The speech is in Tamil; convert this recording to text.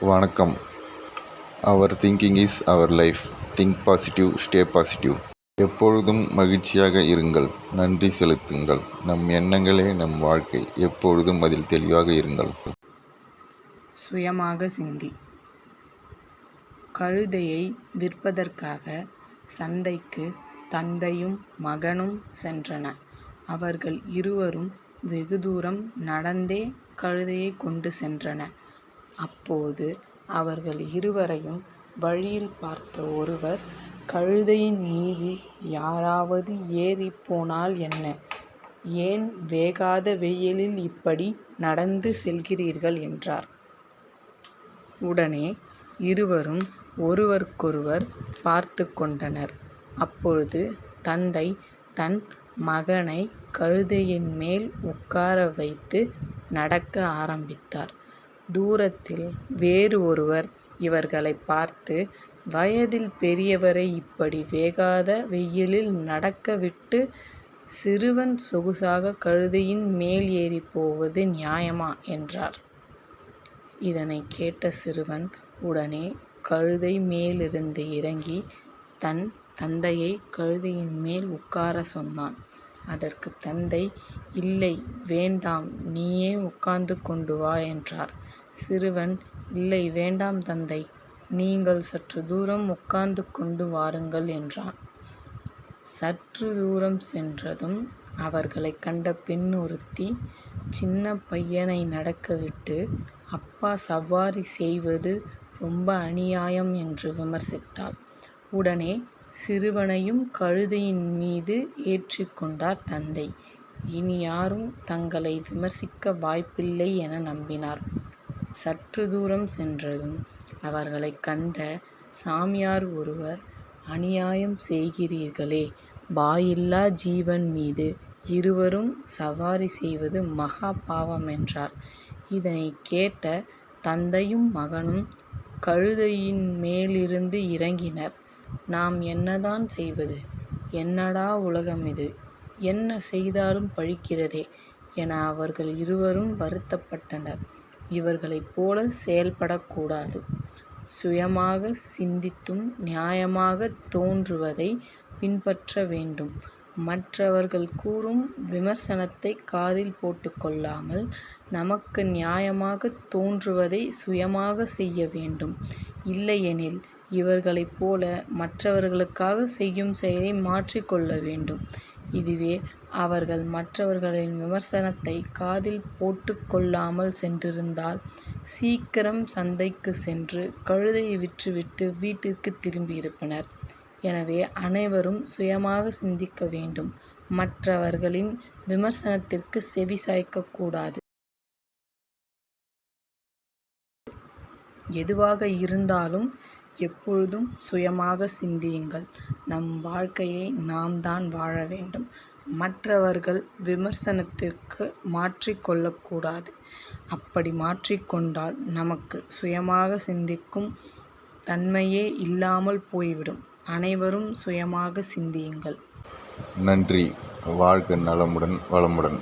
வணக்கம். Our thinking is our life think positive stay positive எப்பொழுதும் மகிழ்ச்சியாக இருங்கள். நன்றி செலுத்துங்கள். நம் எண்ணங்களே நம் வாழ்க்கை. எப்பொழுதும் அதில் தெளிவாக இருங்கள். சுயமாக சிந்தி. கழுதையை விற்பதற்காக சந்தைக்கு தந்தையும் மகனும் சென்றன. அவர்கள் இருவரும் வெகு தூரம் நடந்தே கழுதையை கொண்டு சென்றன அப்போது அவர்கள் இருவரையும் வழியில் பார்த்த ஒருவர் கழுதையின் மீது யாராவது ஏறிப் போனால் என்ன? ஏன் வேகாத வெயிலில் இப்படி நடந்து செல்கிறீர்கள்? என்றார். உடனே இருவரும் ஒருவருக்கொருவர் பார்த்து கொண்டனர். அப்பொழுது தந்தை தன் மகனை கழுதையின் மேல் உட்கார வைத்து நடக்க ஆரம்பித்தார். தூரத்தில் வேறு ஒருவர் இவர்களை பார்த்து வயதில் பெரியவரை இப்படி வேகாத வெயிலில் நடக்க விட்டு சிறுவன் சொகுசாக கழுதையின் மேல் ஏறி போவது நியாயமா என்றார். இதனை கேட்ட சிறுவன் உடனே கழுதை மேலிருந்து இறங்கி தன் தந்தையை கழுதையின் மேல் உட்கார சொன்னான். அதற்கு தந்தை இல்லை வேண்டாம் நீயே உட்கார்ந்து கொண்டு வா என்றார். சிறுவன் இல்லை வேண்டாம் தந்தை நீங்கள் சற்று தூரம் உட்கார்ந்து கொண்டு வாருங்கள் என்றான். சற்று தூரம் சென்றதும் அவர்களை கண்ட பெண் ஒருத்தி சின்ன பையனை நடக்க விட்டு அப்பா சவாரி செய்வது ரொம்ப அநியாயம் என்று விமர்சித்தாள். உடனே சிறுவனையும் கழுதையின் மீது ஏற்றிக்கொண்டார் தந்தை. இனி யாரும் தங்களை விமர்சிக்க வாய்ப்பில்லை என நம்பினார். சற்று தூரம் சென்றதும் அவர்களை கண்ட சாமியார் ஒருவர் அநியாயம் செய்கிறீர்களே வாயில்லா ஜீவன் மீது இருவரும் சவாரி செய்வது மகா பாவம் என்றார். இதனை கேட்ட தந்தையும் மகனும் கழுதையின் மேலிருந்து இறங்கினர். நாம் என்னதான் செய்வது? என்னடா உலகம் இது? என்ன செய்தாலும் பழிக்கிறதே என அவர்கள் இருவரும் வருத்தப்பட்டனர். இவர்களைப் போல செயல்படக்கூடாது. சுயமாக சிந்தித்தும் நியாயமாக தோன்றுவதை பின்பற்ற வேண்டும். மற்றவர்கள் கூறும் விமர்சனத்தை காதில் போட்டுக்கொள்ளாமல் நமக்கு நியாயமாக தோன்றுவதை சுயமாக செய்ய வேண்டும். இல்லையெனில் இவர்களைப் போல மற்றவர்களுக்காக செய்யும் செயலை மாற்றிக்கொள்ள வேண்டும். இதுவே அவர்கள் மற்றவர்களின் விமர்சனத்தை காதில் போட்டுக்கொள்ளாமல் சென்றிருந்தால் சீக்கிரம் சந்தைக்கு சென்று கழுதையை விற்றுவிட்டு வீட்டிற்கு திரும்பியிருப்பனர் எனவே அனைவரும் சுயமாக சிந்திக்க வேண்டும். மற்றவர்களின் விமர்சனத்திற்கு செவி சாய்க்கக்கூடாது எதுவாக இருந்தாலும் எப்பொழுதும் சுயமாக சிந்தியுங்கள். நம் வாழ்க்கையை நாம் தான் வாழ வேண்டும். மற்றவர்கள் விமர்சனத்திற்கு மாற்றிக்கொள்ளக்கூடாது அப்படி மாற்றிக்கொண்டால் நமக்கு சுயமாக சிந்திக்கும் தன்மையே இல்லாமல் போய்விடும். அனைவரும் சுயமாக சிந்தியுங்கள். நன்றி. வாழ்க நலமுடன் வளமுடன்.